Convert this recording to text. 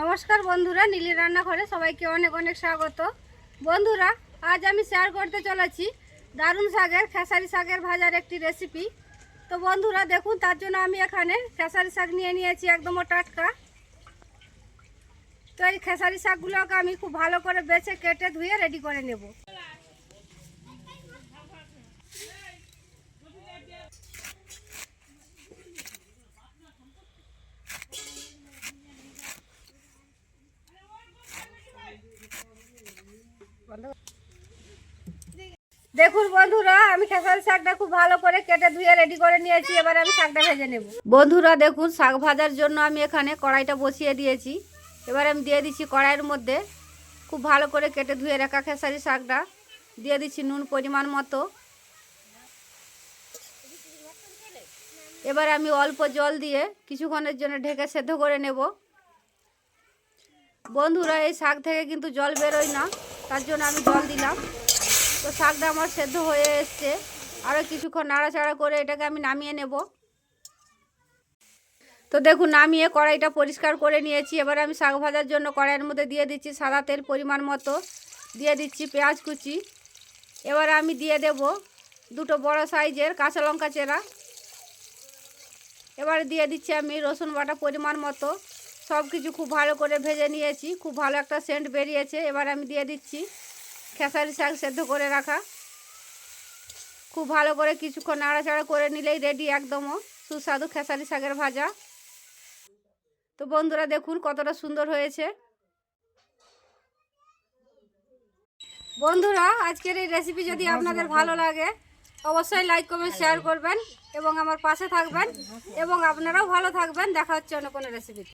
নমস্কার বন্ধুরা, নীলি রান্নাঘরে সবাইকে অনেক অনেক স্বাগত। বন্ধুরা, আজ আমি শেয়ার করতে চলেছি দারুণ শাকের খেসারি শাকের ভাজার একটি রেসিপি তো বন্ধুরা, দেখুন, তার জন্য আমি এখানে খেসারি শাক নিয়ে নিয়েছি একদম টাটকা। তো এই খেসারি শাকগুলোকে আমি খুব ভালো করে বেছে কেটে ধুয়ে রেডি করে নেব। দেখুন বন্ধুরা, আমি খেসারি শাকটা খুব ভালো করে কেটে ধুয়ে রেডি করে নিয়েছি, এবার আমি শাকটা ভেজে নেব। বন্ধুরা, দেখুন, শাক ভাজার জন্য আমি এখানে কড়াইটা বসিয়ে দিয়েছি। এবার আমি দিয়ে দিচ্ছি কড়াইয়ের মধ্যে খুব ভালো করে কেটে ধুয়ে রাখা খেসারি শাকটা। দিয়ে দিচ্ছি নুন পরিমাণ মতো। এবার আমি অল্প জল দিয়ে কিছুক্ষণের জন্য ঢেকে সেদ্ধ করে নেব। বন্ধুরা, এই শাক থেকে কিন্তু জল বেরোয় না। তার জন্য আমি জল দিলাম। তো শাকটা আমার সেদ্ধ হয়ে এসছে। আরও কিছুক্ষণ নাড়াচাড়া করে এটাকে আমি নামিয়ে নেব। তো দেখুন, নামিয়ে কড়াইটা পরিষ্কার করে নিয়েছি। এবার আমি শাক ভাজার জন্য কড়াইয়ের মধ্যে দিয়ে দিচ্ছি সাদা তেল পরিমাণ মতো। দিয়ে দিচ্ছি পেঁয়াজ কুচি। এবার আমি দিয়ে দেব দুটো বড় সাইজের কাঁচা লঙ্কা চেরা। এবারে দিয়ে দিচ্ছি আমি রসুন বাটা পরিমাণ মতো। সব কিছু খুব ভালো করে ভেজে নিয়েছি। খুব ভালো একটা সেন্ট বেরিয়েছে। এবার আমি দিয়ে দিচ্ছি খেসারি শাক সেদ্ধ করে রাখা। খুব ভালো করে কিছুক্ষণ নাড়াচাড়া করে নিলেই রেডি একদমও। সুস্বাদু খেসারি শাকের ভাজা। তো বন্ধুরা দেখুন কতটা সুন্দর হয়েছে। বন্ধুরা, আজকের এই রেসিপি যদি আপনাদের ভালো লাগে, অবশ্যই লাইক কমেন্ট শেয়ার করবেন এবং আমার পাশে থাকবেন এবং আপনারাও ভালো থাকবেন। দেখা হচ্ছে অন্য কোনো রেসিপি